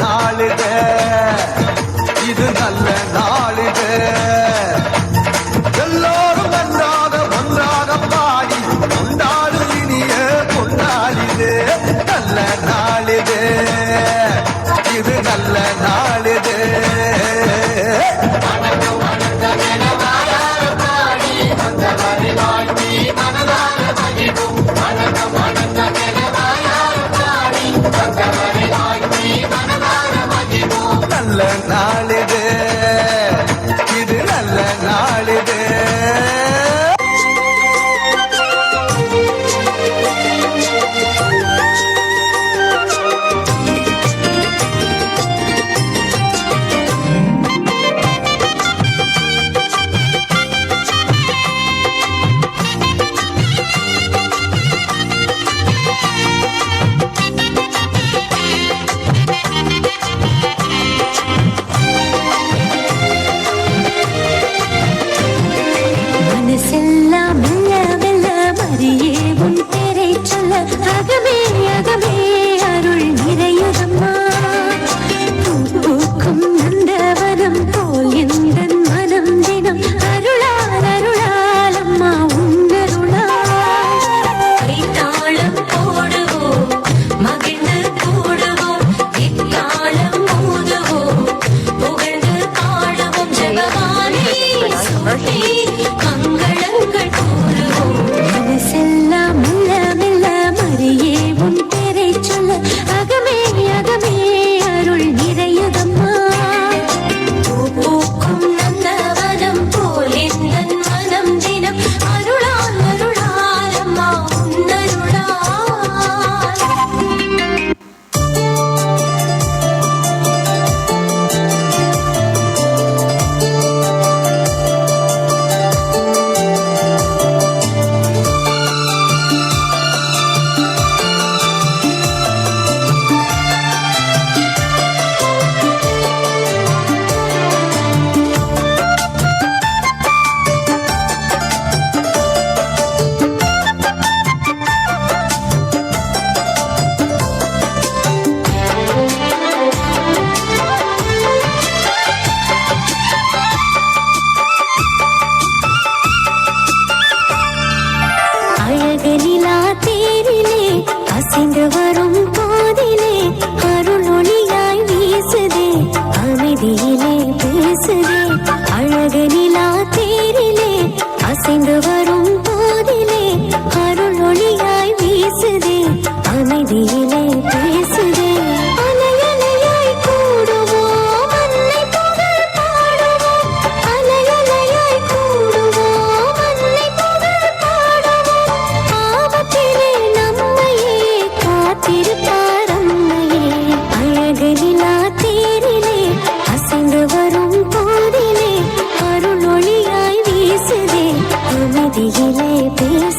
நாளுதே இது நல்ல நாளுதே எல்லோரும் நன்றாக ஒன்றாக பாடி கொண்டாடும் இனிய கொண்டாடிதே நல்ல நாளுதே இது நல்ல நாள். తిరిగిలే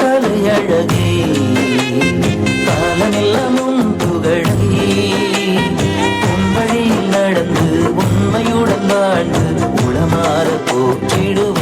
தலையழகே காலமெல்லாமும் புகழே. உன் வழியில் நடந்து உண்மையுடன் வாழ்ந்து உளமாற போற்றிடுவோம்.